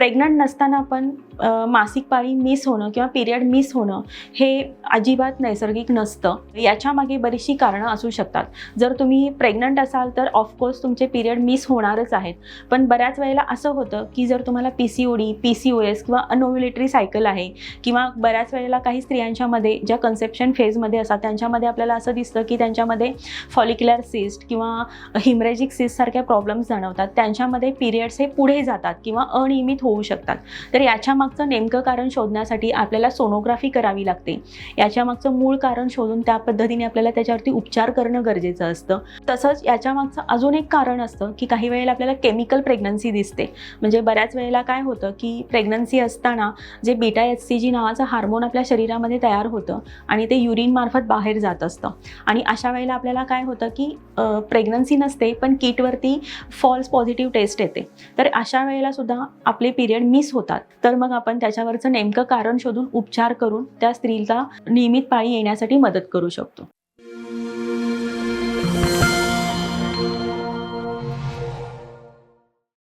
Pregnant नसताना पण मासिक पाळी मिस होणं किंवा पिरियड मिस होणं हे अजिबात नैसर्गिक नसतं. याच्यामागे बरीचशी कारणं असू शकतात. जर तुम्ही प्रेग्नंट असाल तर ऑफकोर्स तुमचे पिरियड मिस होणारच आहेत. पण बऱ्याच वेळेला असं होतं की जर तुम्हाला P C O D P C O S किंवा अनोव्हिलेटरी सायकल आहे किंवा बऱ्याच वेळेला काही स्त्रियांच्यामध्ये ज्या कन्सेप्शन फेजमध्ये असतात त्यांच्यामध्ये आपल्याला असं दिसतं की त्यांच्यामध्ये फॉलिक्युलर सिस्ट किंवा हिमरेजिक सिस्टसारख्या प्रॉब्लेम्स जाणवतात. त्यांच्यामध्ये पिरियड्स हे पुढे जातात किंवा अनियमित होऊ शकतात. तर याच्या मागचं नेमकं कारण शोधण्यासाठी आपल्याला सोनोग्राफी करावी लागते. याच्या मागचं मूळ कारण शोधून त्या पद्धतीने आपल्याला त्याच्यावरती उपचार करणं गरजेचं असतं. तसंच याच्या मागचं अजून एक कारण असतं की काही वेळेला आपल्याला केमिकल प्रेग्नन्सी दिसते. म्हणजे बऱ्याच वेळेला काय होतं की प्रेग्नन्सी असताना जे बीटा एच सी जी नावाचं हार्मोन आपल्या शरीरामध्ये तयार होतं आणि ते युरिनमार्फत बाहेर जात असतं. आणि अशा वेळेला आपल्याला काय होतं की प्रेग्नन्सी नसते पण किटवरती फॉल्स पॉझिटिव्ह टेस्ट येते. तर अशा वेळेला सुद्धा आपले पिरियड मिस होतात. तर मग आपण त्याच्यावरचं नेमकं कारण शोधून उपचार करून त्या स्त्रीला नियमित पाळी येण्यासाठी मदत करू शकतो.